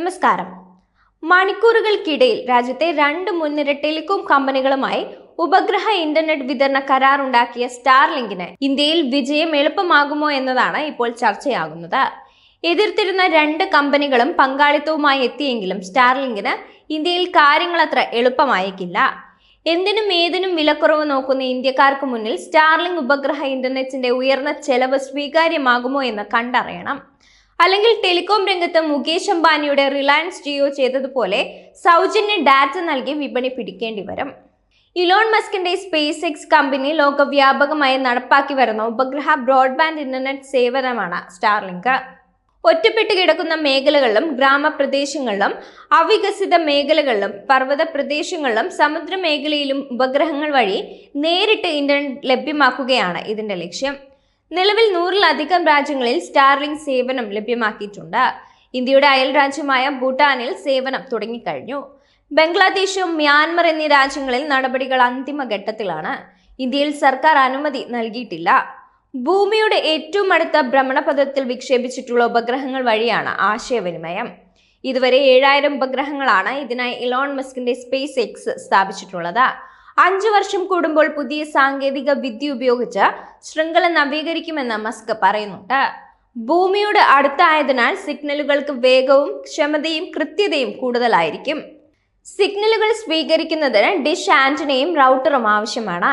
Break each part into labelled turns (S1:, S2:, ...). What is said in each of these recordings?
S1: നമസ്കാരം. മണിക്കൂറുകൾക്കിടയിൽ രാജ്യത്തെ രണ്ട് മുൻനിര ടെലികോം കമ്പനികളുമായി ഉപഗ്രഹ ഇന്റർനെറ്റ് വിതരണ കരാറുണ്ടാക്കിയ സ്റ്റാർലിങ്കിന് ഇന്ത്യയിൽ വിജയം എളുപ്പമാകുമോ എന്നതാണ് ഇപ്പോൾ ചർച്ചയാകുന്നത്. എതിർത്തിരുന്ന രണ്ട് കമ്പനികളും പങ്കാളിത്തവുമായി എത്തിയെങ്കിലും സ്റ്റാർലിങ്കിന് ഇന്ത്യയിൽ കാര്യങ്ങൾ അത്ര എളുപ്പമായേക്കില്ല. എന്തിനും ഏതിനും വിലക്കുറവ് നോക്കുന്ന ഇന്ത്യക്കാർക്ക് മുന്നിൽ സ്റ്റാർലിംഗ് ഉപഗ്രഹ ഇന്റർനെറ്റിന്റെ ഉയർന്ന ചെലവ് സ്വീകാര്യമാകുമോ എന്ന് കണ്ടറിയണം. അല്ലെങ്കിൽ ടെലികോം രംഗത്ത് മുകേഷ് അംബാനിയുടെ റിലയൻസ് ജിയോ ചെയ്തതുപോലെ സൗജന്യ ഡാറ്റ നൽകി വിപണി പിടിക്കേണ്ടി വരും. ഇലോൺ മസ്കിന്റെ സ്പേസ് എക്സ് കമ്പനി ലോകവ്യാപകമായി നടപ്പാക്കി വരുന്ന ഉപഗ്രഹ ബ്രോഡ്ബാൻഡ് ഇന്റർനെറ്റ് സേവനമാണ് സ്റ്റാർലിങ്ക്. ഒറ്റപ്പെട്ട് കിടക്കുന്ന മേഖലകളിലും ഗ്രാമപ്രദേശങ്ങളിലും അവികസിത മേഖലകളിലും പർവത പ്രദേശങ്ങളിലും സമുദ്ര മേഖലയിലും ഉപഗ്രഹങ്ങൾ വഴി നേരിട്ട് ഇന്റർനെറ്റ് ലഭ്യമാക്കുകയാണ് ഇതിന്റെ ലക്ഷ്യം. നിലവിൽ നൂറിലധികം രാജ്യങ്ങളിൽ സ്റ്റാർലിംഗ് സേവനം ലഭ്യമാക്കിയിട്ടുണ്ട്. ഇന്ത്യയുടെ അയൽ രാജ്യമായ ഭൂട്ടാനിൽ സേവനം തുടങ്ങിക്കഴിഞ്ഞു. ബംഗ്ലാദേശും മ്യാൻമർ എന്നീ രാജ്യങ്ങളിൽ നടപടികൾ അന്തിമഘട്ടത്തിലാണ് ഇന്ത്യയിൽ സർക്കാർ അനുമതി നൽകിയിട്ടില്ല. ഭൂമിയുടെ ഏറ്റവും അടുത്ത ഭ്രമണപഥത്തിൽ വിക്ഷേപിച്ചിട്ടുള്ള ഉപഗ്രഹങ്ങൾ വഴിയാണ് ആശയവിനിമയം. ഇതുവരെ ഏഴായിരം ഉപഗ്രഹങ്ങളാണ് ഇതിനായി ഇലോൺ മസ്കിന്റെ സ്പേസ് എക്സ് സ്ഥാപിച്ചിട്ടുള്ളത്. അഞ്ചു വർഷം കൂടുമ്പോൾ പുതിയ സാങ്കേതിക വിദ്യ ഉപയോഗിച്ച് ശൃംഖല നവീകരിക്കുമെന്ന് മസ്ക് പറയുന്നുണ്ട്. ഭൂമിയോട് അടുത്തായതിനാൽ സിഗ്നലുകൾക്ക് വേഗവും ക്ഷമതയും കൃത്യതയും കൂടുതലായിരിക്കും. സിഗ്നലുകൾ സ്വീകരിക്കുന്നതിന് ഡിഷ് ആന്റനയും റൗട്ടറും ആവശ്യമാണ്.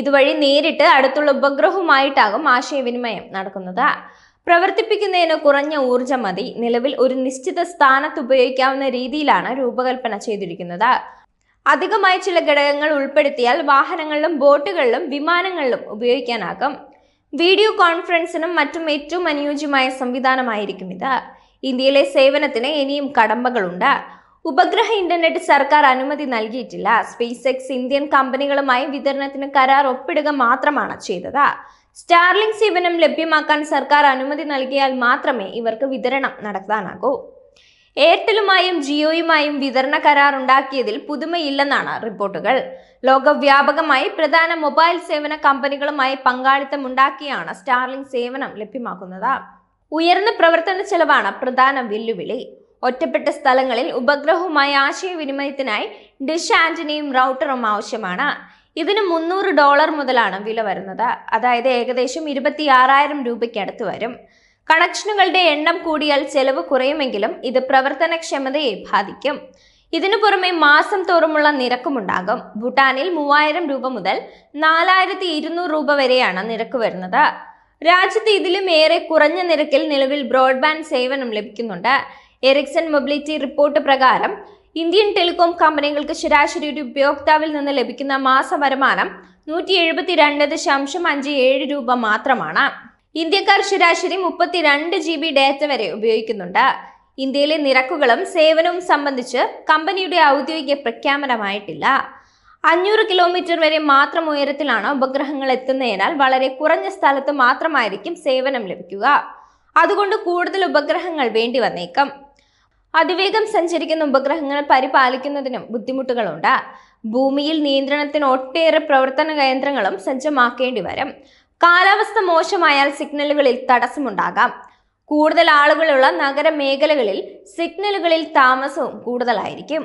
S1: ഇതുവഴി നേരിട്ട് അടുത്തുള്ള ഉപഗ്രഹവുമായിട്ടാകും ആശയവിനിമയം നടക്കുന്നത്. പ്രവർത്തിപ്പിക്കുന്നതിന് കുറഞ്ഞ ഊർജം മതി. നിലവിൽ ഒരു നിശ്ചിത സ്ഥാനത്ത് ഉപയോഗിക്കാവുന്ന രീതിയിലാണ് രൂപകൽപ്പന ചെയ്തിരിക്കുന്നത്. അധികമായി ചില ഘടകങ്ങൾ ഉൾപ്പെടുത്തിയാൽ വാഹനങ്ങളിലും ബോട്ടുകളിലും വിമാനങ്ങളിലും ഉപയോഗിക്കാനാകും. വീഡിയോ കോൺഫറൻസിനും മറ്റും ഏറ്റവും അനുയോജ്യമായ സംവിധാനമായിരിക്കും ഇത്. ഇന്ത്യയിലെ സേവനത്തിന് ഇനിയും കടമ്പകളുണ്ട്. ഉപഗ്രഹ ഇന്റർനെറ്റ് സർക്കാർ അനുമതി നൽകിയിട്ടില്ല. സ്പേസ് എക്സ് ഇന്ത്യൻ കമ്പനികളുമായി വിതരണത്തിന് കരാർ ഒപ്പിടുക മാത്രമാണ് ചെയ്തത്. സ്റ്റാർലിങ് സേവനം ലഭ്യമാക്കാൻ സർക്കാർ അനുമതി നൽകിയാൽ മാത്രമേ ഇവർക്ക് വിതരണം നടത്താനാകൂ. എയർടെലുമായും ജിയോയുമായും വിതരണ കരാർ ഉണ്ടാക്കിയതിൽ പുതുമയില്ലെന്നാണ് റിപ്പോർട്ടുകൾ. ലോകവ്യാപകമായി പ്രധാന മൊബൈൽ സേവന കമ്പനികളുമായി പങ്കാളിത്തം ഉണ്ടാക്കിയാണ് സ്റ്റാർലിങ്ക് സേവനം ലഭ്യമാക്കുന്നത്. ഉയർന്ന പ്രവർത്തന ചെലവാണ് പ്രധാന വെല്ലുവിളി. ഒറ്റപ്പെട്ട സ്ഥലങ്ങളിൽ ഉപഗ്രഹവുമായി ആശയവിനിമയത്തിനായി ഡിഷ് ആന്റണിയും റൗട്ടറും ആവശ്യമാണ്. ഇതിന് മുന്നൂറ് ഡോളർ മുതലാണ് വില വരുന്നത്. അതായത് ഏകദേശം ഇരുപത്തി ആറായിരം രൂപയ്ക്ക് അടുത്ത് വരും. കണക്ഷനുകളുടെ എണ്ണം കൂടിയാൽ ചെലവ് കുറയുമെങ്കിലും ഇത് പ്രവർത്തനക്ഷമതയെ ബാധിക്കും. ഇതിനു പുറമെ മാസം തോറുമുള്ള നിരക്കുമുണ്ടാകും. ഭൂട്ടാനിൽ മൂവായിരം രൂപ മുതൽ നാലായിരത്തി ഇരുന്നൂറ് രൂപ വരെയാണ് നിരക്ക് വരുന്നത്. രാജ്യത്ത് ഇതിലും ഏറെ കുറഞ്ഞ നിരക്കിൽ നിലവിൽ ബ്രോഡ്ബാൻഡ് സേവനം ലഭിക്കുന്നുണ്ട്. എറിക്സൺ മൊബിലിറ്റി റിപ്പോർട്ട് പ്രകാരം ഇന്ത്യൻ ടെലികോം കമ്പനികൾക്ക് ശരാശരി ഒരു ഉപയോക്താവിൽ നിന്ന് ലഭിക്കുന്ന മാസ വരുമാനം നൂറ്റി എഴുപത്തിരണ്ട് ദശാംശം അഞ്ച് ഏഴ് രൂപ മാത്രമാണ്. ഇന്ത്യക്കാർ ശരാശരി മുപ്പത്തിരണ്ട് ജി ബി ഡാറ്റ വരെ ഉപയോഗിക്കുന്നുണ്ട്. ഇന്ത്യയിലെ നിരക്കുകളും സേവനവും സംബന്ധിച്ച് കമ്പനിയുടെ ഔദ്യോഗിക പ്രഖ്യാപനമായിട്ടില്ല. അഞ്ഞൂറ് കിലോമീറ്റർ വരെ മാത്രം ഉയരത്തിലാണ് ഉപഗ്രഹങ്ങൾ എത്തുന്നതിനാൽ വളരെ കുറഞ്ഞ സ്ഥലത്ത് മാത്രമായിരിക്കും സേവനം ലഭിക്കുക. അതുകൊണ്ട് കൂടുതൽ ഉപഗ്രഹങ്ങൾ വേണ്ടി വന്നേക്കും. അതിവേഗം സഞ്ചരിക്കുന്ന ഉപഗ്രഹങ്ങൾ പരിപാലിക്കുന്നതിനും ബുദ്ധിമുട്ടുകളുണ്ട്. ഭൂമിയിൽ നിയന്ത്രണത്തിന് ഒട്ടേറെ പ്രവർത്തന കേന്ദ്രങ്ങളും സജ്ജമാക്കേണ്ടി വരും. കാലാവസ്ഥ മോശമായാൽ സിഗ്നലുകളിൽ തടസ്സമുണ്ടാകാം. കൂടുതൽ ആളുകളുള്ള നഗര മേഖലകളിൽ സിഗ്നലുകളിൽ താമസവും കൂടുതലായിരിക്കും.